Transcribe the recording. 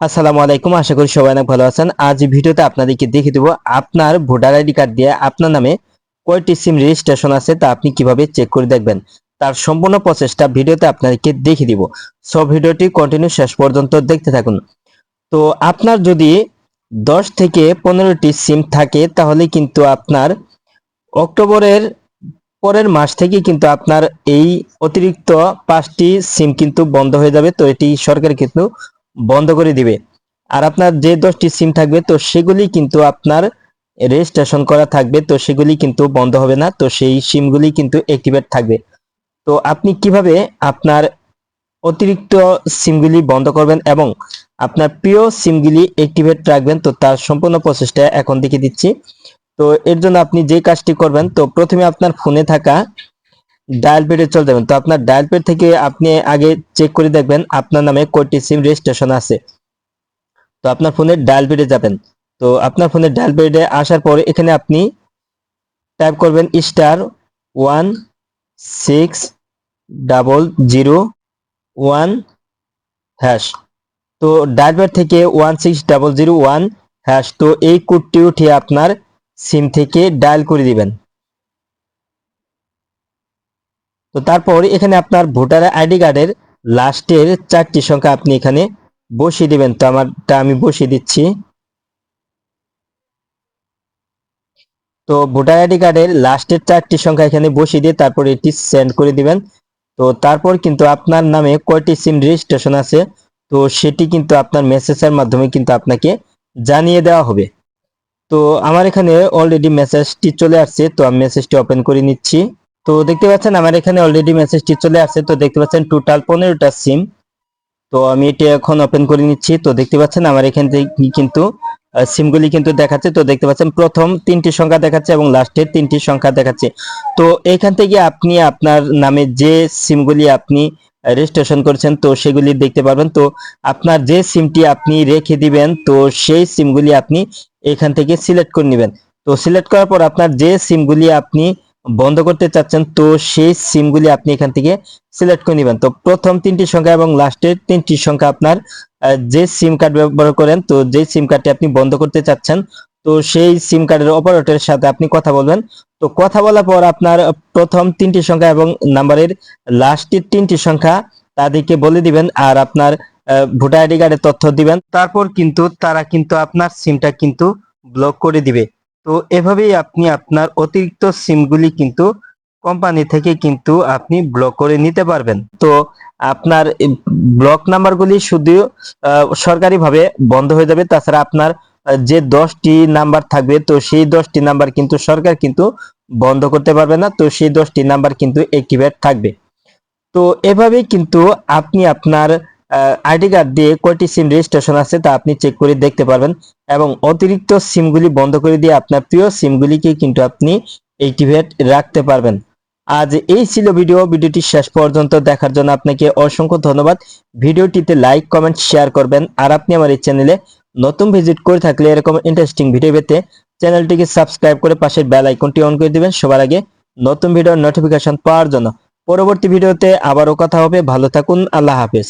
আসসালামু আলাইকুম, আশা করি সবাই অনেক ভালো আছেন। আজ ভিডিওতে আপনাদেরকে দেখিয়ে দেবো আপনার ভোটার আইডি কার্ড দিয়ে আপনার নামে কয়টি সিম রেজিস্ট্রেশন আছে তা আপনি কীভাবে চেক করে দেখবেন। তার সম্পূর্ণ প্রসেসটা ভিডিওতে আপনাদেরকে দেখিয়ে দিব। সব ভিডিওটি কন্টিনিউ শেষ পর্যন্ত দেখতে থাকুন। তো আপনার যদি দশ থেকে পনেরোটি সিম থাকে, তাহলে কিন্তু আপনার অক্টোবরের পরের মাস থেকে কিন্তু আপনার এই অতিরিক্ত পাঁচটি সিম কিন্তু বন্ধ হয়ে যাবে। তো এটি সরকার কিন্তু বন্ধ করে দিবে। আর আপনার যে দশটি সিম থাকবে, তো সেগুলি কিন্তু আপনার রেজিস্ট্রেশন করা থাকবে, তো সেগুলি কিন্তু বন্ধ হবে না, তো সেই সিমগুলি কিন্তু অ্যাক্টিভেট থাকবে। তো আপনি কীভাবে আপনার অতিরিক্ত সিমগুলি বন্ধ করবেন এবং আপনার প্রিয় সিমগুলি অ্যাক্টিভেট রাখবেন, তো তার সম্পূর্ণ প্রসেসটা এখন দেখিয়ে দিচ্ছি। তো এর জন্য আপনি যে কাজটি করবেন, তো প্রথমে আপনার ফোনে থাকা ডায়াল পেডে চলে যাবেন। তো আপনার ডায়াল পেড থেকে আপনি আগে চেক করে দেখবেন, আপনার নামে কয়টি সিম রেজিস্ট্রেশন আছে। তো আপনার ফোনের ডায়াল পেডে যাবেন। তো আপনার ফোনের ডায়াল পেডে আসার পরে এখানে আপনি টাইপ করবেন star one six double zero one hash তো ডায়াল থেকে one six double zero one hash তো এই কোডটি উঠিয়ে আপনার সিম থেকে ডায়াল করে দিবেন। তো তারপর এখানে আপনার ভোটার আইডি কার্ডের লাস্টের চারটি সংখ্যা আপনি এখানে বসিয়ে দিবেন। তো আমারটা আমি বসিয়ে দিচ্ছি। তো ভোটার আইডি কার্ডের লাস্টের চারটি সংখ্যা এখানে বসিয়ে দিয়ে তারপর এটি সেন্ড করে দিবেন। তো তারপর কিন্তু আপনার নামে কয়টি সিম রেজিস্ট্রেশন আছে, তো সেটি কিন্তু আপনার মেসেজের মাধ্যমে কিন্তু আপনাকে জানিয়ে দেওয়া হবে। তো আমার এখানে অলরেডি মেসেজটি চলে আসছে, তো আমি মেসেজটি ওপেন করে নিচ্ছি। তো দেখতে পাচ্ছেন আমার এখানে অলরেডি মেসেজটি চলে আসছে। তো দেখতে পাচ্ছেন টোটাল পনেরোটা সিম তো আমি এটি এখন ওপেন করে নিচ্ছি। তো দেখতে পাচ্ছেন আমার এখান থেকে কিন্তু সিমগুলি কিন্তু দেখাচ্ছে। তো দেখতে পাচ্ছেন প্রথম তিনটি সংখ্যা দেখাচ্ছে এবং লাস্টের তিনটি সংখ্যা দেখাচ্ছে। তো এখান থেকে আপনি আপনার নামে যে সিমগুলি আপনি রেজিস্ট্রেশন করেছেন, তো সেগুলি দেখতে পারবেন। তো আপনার যে সিমটি আপনি রেখে দিবেন, তো সেই সিমগুলি আপনি এখান থেকে সিলেক্ট করে নেবেন। তো সিলেক্ট করার পর আপনার যে সিমগুলি আপনি বন্ধ করতে চাচ্ছেন, তো সেই সিমগুলি আপনি এখান থেকে সিলেক্ট করে নেবেন। তো প্রথম তিনটি সংখ্যা এবং লাস্টের তিনটি সংখ্যা আপনার যে সিম কার্ড ব্যবহার করেন, তো যে সিম কার্ডটি আপনি বন্ধ করতে চাচ্ছেন, তো সেই সিম কার্ডের অপারেটরের সাথে আপনি কথা বলবেন। তো কথা বলার পর আপনার প্রথম তিনটি সংখ্যা এবং নাম্বারের লাস্টের তিনটি সংখ্যা তাদেরকে বলে দিবেন আর আপনার ভোটার আইডি কার্ডের তথ্য দিবেন। তারপর কিন্তু তারা কিন্তু আপনার সিমটা কিন্তু ব্লক করে দিবে। তো এভাবেই আপনি আপনার অতিরিক্ত সিমগুলি কিন্তু কোম্পানি থেকে কিন্তু আপনি ব্লক করে নিতে পারবেন। তো আপনার ব্লক নাম্বারগুলি শুধু সরকারিভাবে বন্ধ হয়ে যাবে। তাছাড়া আপনার যে দশটি নাম্বার থাকবে, তো সেই দশটি নাম্বার কিন্তু সরকার কিন্তু বন্ধ করতে পারবে না। তো সেই দশটি নাম্বার কিন্তু অ্যাক্টিভেট থাকবে। তো এভাবেই কিন্তু আপনি আপনার আইডি কার্ড দিয়ে কয়টি সিম রেজিস্ট্রেশন আছে তা আপনি চেক করে দেখতে পারবেন এবং অতিরিক্ত সিমগুলি বন্ধ করে দিয়ে আপনার প্রিয় সিমগুলিকে কিন্তু আপনি অ্যাক্টিভেট রাখতে পারবেন। আজ এই ছিল ভিডিও। ভিডিওটি শেষ পর্যন্ত দেখার জন্য আপনাকে অসংখ্য ধন্যবাদ। ভিডিওটিতে লাইক কমেন্ট শেয়ার করবেন। আর আপনি আমার এই চ্যানেলে নতুন ভিজিট করে থাকলে এরকম ইন্টারেস্টিং ভিডিও পেতে চ্যানেলটিকে সাবস্ক্রাইব করে পাশের বেল আইকনটি অন করে দিবেন সবার আগে নতুন ভিডিওর নোটিফিকেশন পাওয়ার জন্য। পরবর্তী ভিডিওতে আবারও কথা হবে। ভালো থাকুন। আল্লাহ হাফেজ।